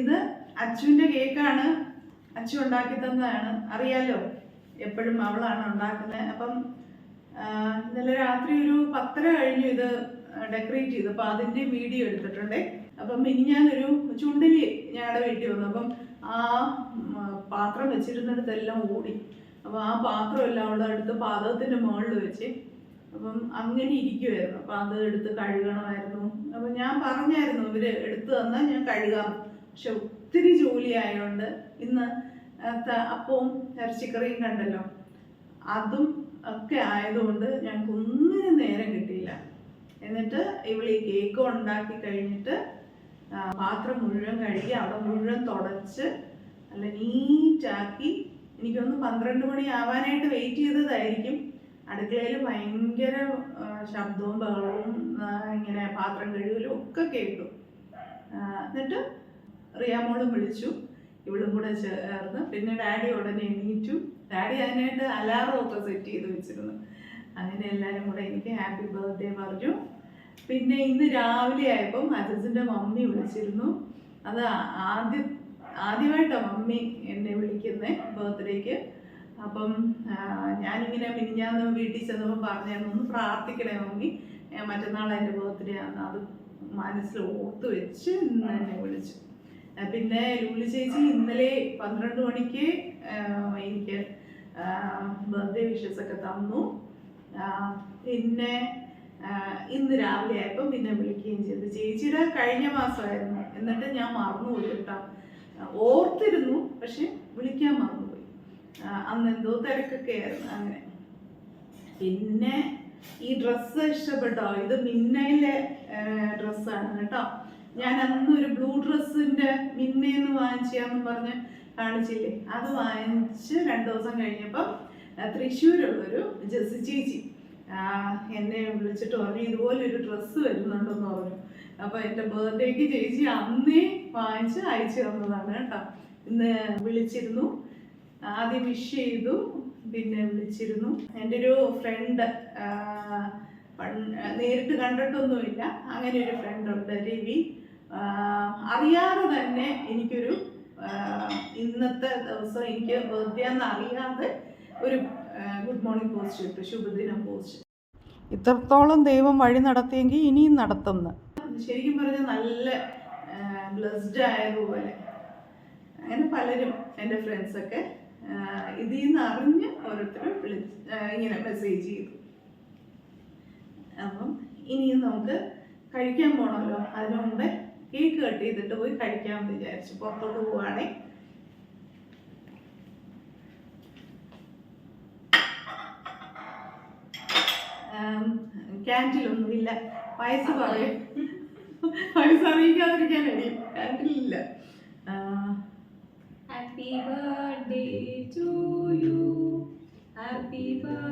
ഇത് അച്ചുവിന്റെ കേക്കാണ്. അച്ചു ഉണ്ടാക്കി തന്നതാണ്. അറിയാലോ എപ്പോഴും അവളാണ് ഉണ്ടാക്കുന്നത് അപ്പം ഇന്നലെ രാത്രി ഒരു പത്തര കഴിഞ്ഞു ഇത് ഡെക്കറേറ്റ് ചെയ്തു. അപ്പം അതിന്റെ വീഡിയോ എടുത്തിട്ടുണ്ടേ. അപ്പം ഇനി ഞാനൊരു ചുണ്ടലി ഞങ്ങളുടെ വീട്ടിൽ വന്നു. അപ്പം ആ പാത്രം വെച്ചിരുന്നിടത്തെല്ലാം ഓടി. അപ്പം ആ പാത്രം എല്ലാം അവളെ എടുത്ത് പാതകത്തിന്റെ മുകളിൽ വെച്ച് അപ്പം അങ്ങനെ ഇരിക്കുമായിരുന്നു അപ്പം അത് എടുത്ത് കഴുകണമായിരുന്നു. അപ്പം ഞാൻ പറഞ്ഞായിരുന്നു ഇവർ എടുത്തു തന്നാൽ ഞാൻ കഴുകാം. പക്ഷെ ഒത്തിരി ജോലി ആയതുകൊണ്ട് ഇന്ന് അപ്പവും ഇറച്ചിക്കറിയും കണ്ടല്ലോ. അതും ഒക്കെ ആയതുകൊണ്ട് ഞങ്ങൾക്ക് ഒന്നിനും നേരം കിട്ടിയില്ല. എന്നിട്ട് ഇവൾ ഈ കേക്ക് ഉണ്ടാക്കി കഴിഞ്ഞിട്ട് പാത്രം മുഴുവൻ കഴുകി അവിടെ മുഴുവൻ തുടച്ച് നല്ല നീറ്റാക്കി എനിക്കൊന്ന് പന്ത്രണ്ട് മണി ആവാനായിട്ട് വെയിറ്റ് ചെയ്തതായിരിക്കും. അടുക്കളയിൽ ഭയങ്കര ശബ്ദവും ബഹളവും ഇങ്ങനെ പാത്രം കഴുകലും ഒക്കെ കേട്ടു. എന്നിട്ട് റിയാമോളും വിളിച്ചു. ഇവളും കൂടെ ചേർന്ന്. പിന്നെ ഡാഡി ഉടനെ എണീറ്റു. ഡാഡി അതിനായിട്ട് അലാറം ഒക്കെ സെറ്റ് ചെയ്ത് വെച്ചിരുന്നു. അങ്ങനെ എല്ലാവരും കൂടെ എനിക്ക് ഹാപ്പി ബർത്ത്ഡേ പറഞ്ഞു. പിന്നെ ഇന്ന് രാവിലെ ആയപ്പം അജസിന്റെ മമ്മി വിളിച്ചിരുന്നു. അത് ആദ്യം ആദ്യമായിട്ടാണ് മമ്മി എന്നെ വിളിക്കുന്നത് ബർത്ത്ഡേക്ക്. അപ്പം ഞാനിങ്ങനെ മിനിഞ്ഞാന്ന് വീട്ടിൽ ചെന്നപ്പോൾ പറഞ്ഞായിരുന്നു ഒന്ന് പ്രാർത്ഥിക്കണേ മമ്മി. മറ്റന്നാൾ എന്റെ ബർത്ത്ഡേ ആണ് അത് മനസ്സിൽ ഓർത്ത് വെച്ച് ഇന്ന് എന്നെ വിളിച്ചു. പിന്നെ ലൂലി ചേച്ചി ഇന്നലെ പന്ത്രണ്ട് മണിക്ക് എനിക്ക് ബർത്ത്ഡേ വിഷസ് ഒക്കെ തന്നു. പിന്നെ ഇന്ന് രാവിലെ ആയപ്പോൾ പിന്നെ വിളിക്കുകയും ചെയ്തു. ചേച്ചിയുടെ കഴിഞ്ഞ മാസമായിരുന്നു. എന്നിട്ട് ഞാൻ മറന്നുപോയി കേട്ടോ. ഓർത്തിരുന്നു പക്ഷെ വിളിക്കാൻ മറന്നുപോയി. അന്ന് എന്തോ തിരക്കൊക്കെ ആയിരുന്നു അങ്ങനെ. പിന്നെ ഈ ഡ്രസ്സ് ഇഷ്ടപ്പെട്ടോ? ഇത് മിന്നയിലെ ഡ്രസ്സാണ് കേട്ടോ. ഞാൻ അന്ന് ഒരു ബ്ലൂ ഡ്രസ്സിന്റെ മിന്നേന്ന് വാങ്ങിച്ചാന്ന് പറഞ്ഞ് കാണിച്ചില്ലേ? അത് വാങ്ങിച്ച് രണ്ട് ദിവസം കഴിഞ്ഞപ്പം ആ, തൃശ്ശൂരുള്ളൊരു ജസ്സി ചേച്ചി എന്നെ വിളിച്ചിട്ട് പറഞ്ഞു ഇതുപോലെ ഒരു ഡ്രസ്സ് വരുന്നുണ്ടെന്ന് പറഞ്ഞു. അപ്പൊ എന്റെ ബർത്ത്ഡേക്ക് ചേച്ചി അന്നേ വാങ്ങിച്ച് അയച്ചു തന്നതാണ് കേട്ടോ. ഇന്ന് വിളിച്ചിരുന്നു ആദ്യം വിഷ് ചെയ്തു പിന്നെ വിളിച്ചിരുന്നു. എന്റെ ഒരു ഫ്രണ്ട് നേരിട്ട് കണ്ടിട്ടൊന്നുമില്ല. അങ്ങനെ ഒരു ഫ്രണ്ട് ഉണ്ട് രവി. അറിയാതെ തന്നെ എനിക്കൊരു ഇന്നത്തെ ദിവസം എനിക്ക് ബർത്ത്ഡേ എന്ന് അറിയാതെ ഒരു ഗുഡ് മോർണിംഗ് പോസ്റ്റ് ഇട്ടു ശുഭദിനം പോസ്റ്റ് ഇത്രത്തോളം ദൈവം വഴി നടത്തിയെങ്കിൽ ഇനിയും നടത്തുന്ന. ശരിക്കും പറഞ്ഞാൽ നല്ല ബ്ലസ്ഡ് ആയതുപോലെ അങ്ങനെ പലരും എന്റെ ഫ്രണ്ട്സൊക്കെ ഇതിൽ നിന്ന് അറിഞ്ഞ് ഓരോരുത്തരും ഇങ്ങനെ മെസ്സേജ് ചെയ്തു. അപ്പം ഇനിയും നമുക്ക് കഴിക്കാൻ പോകണമല്ലോ അതിനു മുമ്പേ കേക്ക് കട്ട് ചെയ്തിട്ട് പോയി കഴിക്കാമെന്ന് വിചാരിച്ചു. പുറത്തോട്ട് പോവുകയാണേ. ക്യാന്റീനൊന്നുമില്ല വയസ്സ് പറയും. വയസ്സ് അറിയിക്കാതിരിക്കാനേ ക്യാന്റീനില്ല Happy birthday to you. Happy birthday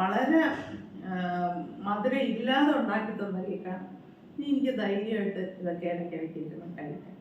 വളരെ മധുരം ഇല്ലാതെ ഉണ്ടാക്കി തന്ന കേക്കാണ്. എനിക്ക് ധൈര്യമായിട്ട് ഇതൊക്കെ ഇടയ്ക്കിടയ്ക്ക് ഇരുന്ന് കഴിക്കാം.